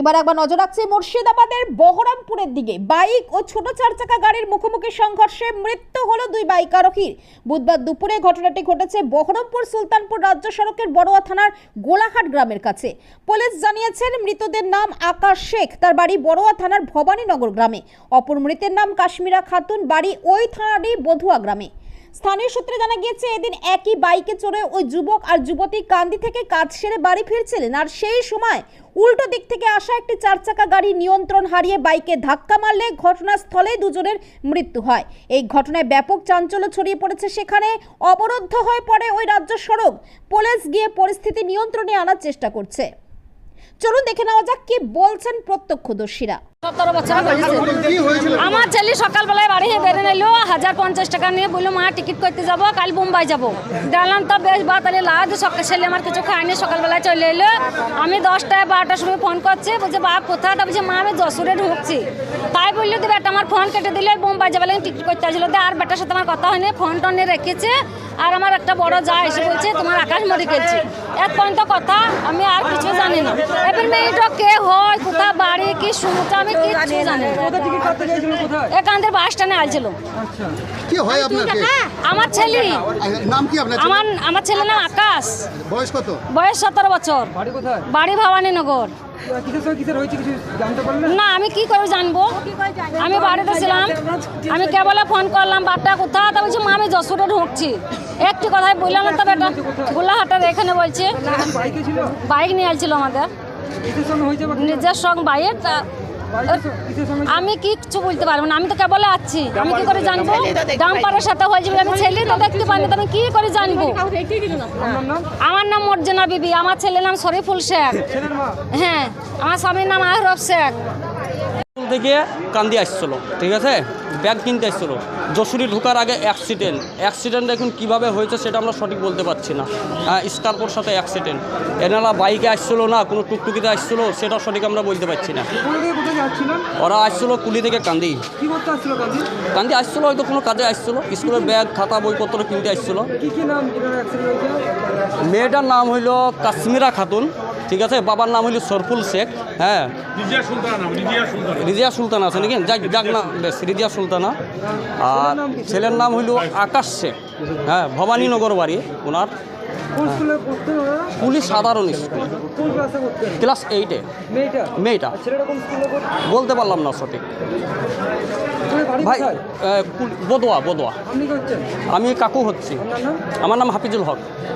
এবার একবার নজর রাখছে মুর্শিদাবাদের বহরমপুরের দিকে। বাইক ও ছোট চার চাকা গাড়ির মুখোমুখি সংঘর্ষে মৃত্যু হলো দুই বাইক আরোহীর। বুধবার দুপুরে ঘটনাটি ঘটেছে বহরমপুর সুলতানপুর রাজ্য সড়কের বড়ুয়া থানার গোলাহাট গ্রামের কাছে। পুলিশ জানিয়েছেন, মৃতদের নাম আকাশ শেখ। তার বাড়ি বড়ুয়া থানার ভবানীনগর গ্রামে। অপর মৃতের নাম কাশ্মীরা খাতুন। বাড়ি ওই থানারই বধুয়া গ্রামে। স্থানীয় সূত্রে জানা গিয়েছে, এদিন একই বাইকে চড়ে ওই যুবক আর যুবতী কান্দি থেকে কাজ সেরে বাড়ি ফিরছিলেন। আর সেই সময় উল্টো দিক থেকে আসা একটি চার চাকা গাড়ি নিয়ন্ত্রণ হারিয়ে বাইকে ধাক্কা মারলে ঘটনাস্থলে দুজনের মৃত্যু হয়। এই ঘটনায় ব্যাপক চাঞ্চল্য ছড়িয়ে পড়েছে সেখানে। অবরুদ্ধ হয়ে পড়ে ওই রাজ্য সড়ক। পুলিশ গিয়ে পরিস্থিতি নিয়ন্ত্রণে আনার চেষ্টা করছে। চলুন দেখে নেওয়া যাক কি বলছেন প্রত্যক্ষদর্শীরা। আমার ছেলে সকালবেলায় বাড়ি বেরিয়ে এলো হাজার পঞ্চাশ টাকা নিয়ে বলল, মা, টিকিট করতে যাব, কাল বোম্বাই যাব। গেলাম তো বেশ বা তাহলে সকাল ছেলে আমার কিছু খায়নি, সকালবেলায় চলে এলো। আমি দশটায় বারোটার সময় ফোন করছি, বলছে, বাপ, কোথায়? তা বলছে, মা, আমি যশোরে ঢুকছি। তাই বলল তো বেটা, আমার ফোন কেটে দিলে, বোম্বাই যাবে লাগে টিকিট করতে আসলো। আর বেটার সাথে আমার কথা হয়নি ফোন টোন রেখেছে। আর আমার একটা বড় যা এসে বলছে, তোমার আকাশ মরে গেছে। এক পর্যন্ত কথা আমি আর কিছু জানি না। এবার মেয়েটা কে হয় কোথা বাড়ি, কি শুনতে আমি এখানদের বাস স্ট্যান্ডে আইছিল আচ্ছা। কি হয় আপনাকে? আমার ছেলে। নাম কি আপনার আমার আমার ছেলের নাম আকাশ। বয়স কত? বয়স সতেরো বছর। বাড়ি কোথায়? বাড়ি ভবানীনগর। না আমি কি করে জানব? আমি বাড়িতে ছিলাম। আমি কেবল ফোন করলাম বারটা কোথায়? তা বলছি মা আমি যশোরে ঢুকছি। একটি কথাই বললাম না তো বেটা গোলাহাটের এখানে বলছে বাইক নিয়ে আসছিল আমাদের। নিজের সঙ্গ বাইক আমি কিচ্ছু বলতে পারব না আমি তো কেবল আছি। আমি কি করে জানব? ডাম্পারের সাথে হয়ে যাবে আমি ছেলে তো দেখতে পাইনি তো আমি কি করে জানব? নাম? আমার নাম মর্জনা বিবি আমার ছেলের নাম শরীফুল শেখ। হ্যাঁ আমার স্বামীর নাম আহরফ শেখ। থেকে কান্দি আসছিল ঠিক আছে? ব্যাগ কিনতে আসছিল যশোরে ঢোকার আগে অ্যাক্সিডেন্ট অ্যাক্সিডেন্ট এখন কীভাবে হয়েছে সেটা আমরা সঠিক বলতে পারছি না। স্কার্পোর সাথে অ্যাক্সিডেন্ট এনারা বাইকে আসছিল না কোনো টুকটুকিতে আসছিল সেটা সঠিক আমরা বলতে পারছি না। ওরা আসছিল কুলি থেকে কান্দি। কি করতে কান্দি? আসছিল হয়তো কোনো কাজে আসছিল। স্কুলের ব্যাগ খাতা বইপত্র কিনতে আসছিল। মেয়েটার নাম হইল কাশ্মীরা খাতুন। ঠিক আছে? বাবার নাম হইল সরফুল শেখ হ্যাঁ। রিজিয়া সুলতানা নাম রিজিয়া সুলতানা। রিজিয়া সুলতানা আছে নাকি? যাক যাক না বেশ রিজিয়া সুলতানা। আর ছেলের নাম হইল আকাশ শেখ হ্যাঁ ভবানীনগর বাড়ি ওনার। স্কুলে পুলিশ সাধারণ স্কুল। ক্লাসে এইটে মেয়েটা? বলতে পারলাম না সঠিক। ভাই বদোয়া বদোয়া। আমি কাকু হচ্ছি। আমার নাম হাফিজুল হক।